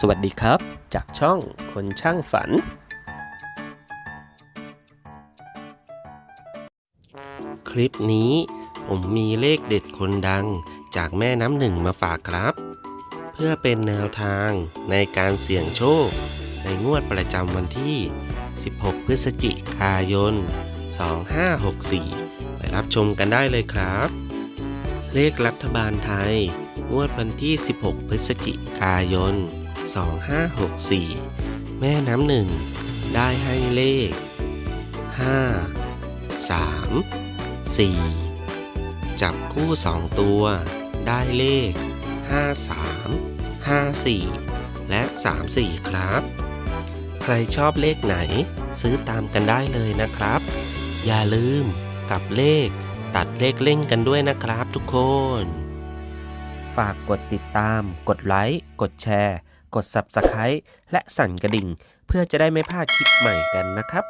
สวัสดีครับ จากช่องคนช่างฝัน คลิปนี้ผมมีเลขเด็ดคนดังจากแม่น้ำหนึ่งมาฝากครับ เพื่อเป็นแนวทางในการเสี่ยงโชค ในงวดประจำวันที่ 16 พฤศจิกายน 2564 ไปรับชมกันได้เลยครับ เลขรัฐบาลไทย งวดวันที่ 16 พฤศจิกายน 2564 แม่น้ำหนึ่งได้ให้เลข 5 3 4 จับคู่ 2 ตัว ได้เลข 53 54 และ 34 ครับ ใครชอบเลขไหนซื้อตามกันได้เลยนะครับ อย่าลืมกับเลขตัดเลขเล่นกันด้วยนะครับทุกคน ฝากกดติดตาม กดไลค์ กดแชร์ กด Subscribe และสั่นกระดิ่ง เพื่อจะได้ไม่พลาดคลิปใหม่กันนะครับ